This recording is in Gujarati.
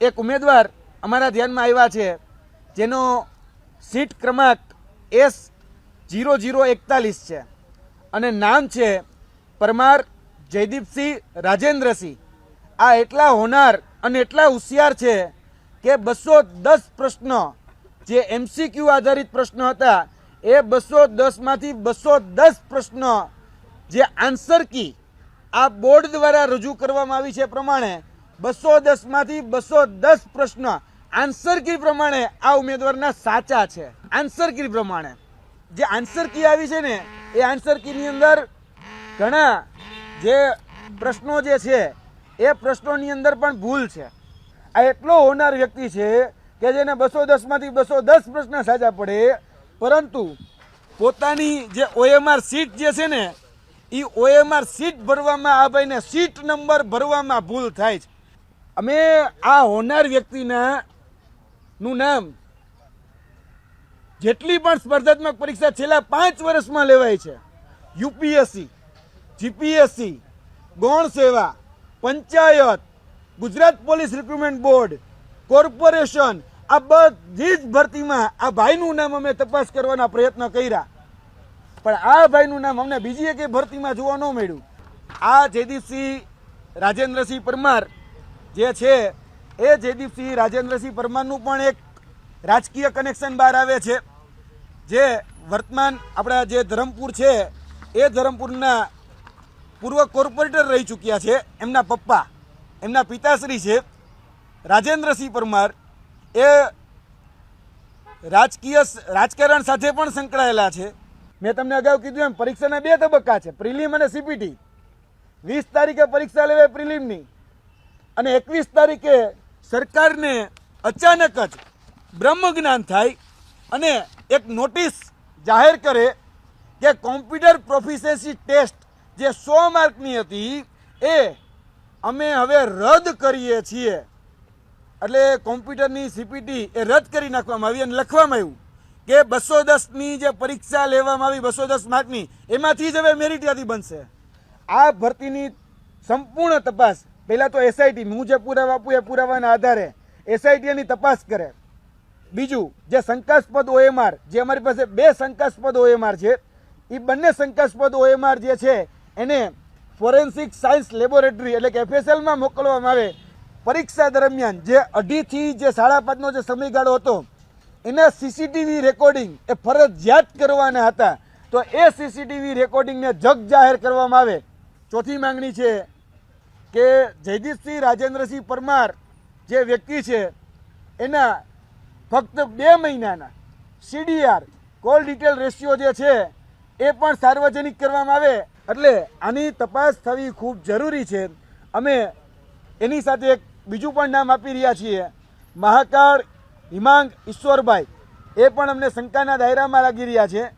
એક ઉમેદવાર અમારા ધ્યાનમાં આવ્યા છે, જેનો સીટ ક્રમાંક એસ જીરો જીરો એકતાલીસ છે. અને નામ છે પરમાર જયદીપસિંહ રાજેન્દ્રસિંહ. આ એટલા હોનાર અને એટલા હોશિયાર છે કે બસો દસ પ્રશ્નો, જે એમસીક્યુ આધારિત પ્રશ્નો હતા, એ બસો દસમાંથી બસો દસ પ્રશ્નો, જે આન્સર કી આ બોર્ડ દ્વારા રજૂ કરવામાં આવી છે પ્રમાણે બસો દસમાંથી બસો દસ પ્રશ્ન. આન્સર કી પ્રમાણે આ ઉમેદવારના સાચા છે. આન્સર કી પ્રમાણે. જે આન્સર કી આવી છે ને, એ આન્સર કીની અંદર ઘણા જે પ્રશ્નો જે છે, એ પ્રશ્નોની અંદર પણ ભૂલ છે. આ એટલો હોનાર વ્યક્તિ છે કે જેને બસો દસમાંથી બસો દસ પ્રશ્ન સાચા પડે, પરંતુ પોતાની જે ઓએમઆર સીટ જે છે ને એ ઓએમઆર સીટ ભરવામાં આ ભાઈને સીટ નંબર ભરવામાં ભૂલ થાય છે. અમે આ હોનાર વ્યક્તિના નું નામ જેટલી પણ સ્પર્ધાત્મક પરીક્ષા છેલ્લા પાંચ વર્ષમાં લેવાય છે. યુપીએસસી, જીપીએસસી, ગૌણ સેવા, panchayat, Gujarat police recruitment board, corporation, આ બધી જ ભરતીમાં આ ભાઈનું નામ અમે તપાસ કરવાના પ્રયત્ન કર્યા. પણ આ ભાઈનું નામ અમને બીજી એકે ભરતીમાં જોવા ન મળ્યું. આ જયદીપસિંહ રાજેન્દ્રસિંહ પરમાર જે છે, એ જયદીપસિંહ રાજેન્દ્રસિંહ પરમારનું પણ એક રાજકીય કનેક્શન બહાર આવે છે. જે વર્તમાન આપણા જે ધરમપુર છે, એ ધરમપુરના પૂર્વ કોર્પોરેટર રહી ચૂક્યા છે. એમના પપ્પા, એમના પિતાશ્રી છે. રાજેન્દ્રસિંહ પરમાર એ રાજકીય રાજકારણ સાથે પણ સંકળાયેલા છે. મેં તમને અગાઉ કીધું એમ, પરીક્ષાના બે તબક્કા છે, પ્રિલિમ અને સીપીટી વીસ તારીખે પરીક્ષા લેવાય પ્રિલિમની. અને એકવીસ તારીખે સરકારને અચાનક જ બ્રહ્મ જ્ઞાન થાય અને એક નોટિસ જાહેર કરે કે કોમ્પ્યુટર પ્રોફિશન્સી ટેસ્ટ જે સો માર્કની હતી, એ અમે હવે રદ કરીએ છીએ. એટલે કોમ્પ્યુટરની સીપીટી એ રદ કરી નાખવામાં આવી અને લખવામાં આવ્યું કે બસો દસની જે પરીક્ષા લેવામાં આવી, બસો દસ માર્કની, એમાંથી જ હવે મેરિટ યાદી બનશે. આ ભરતીની સંપૂર્ણ તપાસ પહેલાં તો એસઆઈટી હું જે પુરાવા આપું એ પુરાવાના આધારે એસઆઈટીની તપાસ કરે. બીજું, જે શંકાસ્પદ ઓએમઆર જે અમારી પાસે બે શંકાસ્પદ ઓએમઆર છે એ બંને શંકાસ્પદ ઓએમઆર જે છે, એને ફોરેન્સિક સાયન્સ લેબોરેટરી એટલે કે એફએસએલમાં મોકલવામાં આવે. પરીક્ષા દરમિયાન જે અઢીથી જે સાડા પાંચનો જે સમયગાળો હતો, એના સીસીટીવી રેકોર્ડિંગ એ ફરજિયાત કરવાના હતા. તો એ સીસીટીવી રેકોર્ડિંગને જગ જાહેર કરવામાં આવે. ચોથી માંગણી છે કે જયદીપસિંહ રાજેન્દ્રસિંહ પરમાર જે વ્યક્તિ છે, એના ફક્ત બે મહિનાના સીડીઆર કોલ ડિટેલ રેશિયો જે છે, એ પણ સાર્વજનિક કરવામાં આવે. એટલે આની તપાસ થવી ખૂબ જરૂરી છે. અમે એની સાથે એક બીજું પણ નામ આપી રહ્યા છીએ. મહાકાળ હિમાંગ ઈશ્વરભાઈ. એ પણ અમને શંકાના દાયરામાં લાગી રહ્યા છે.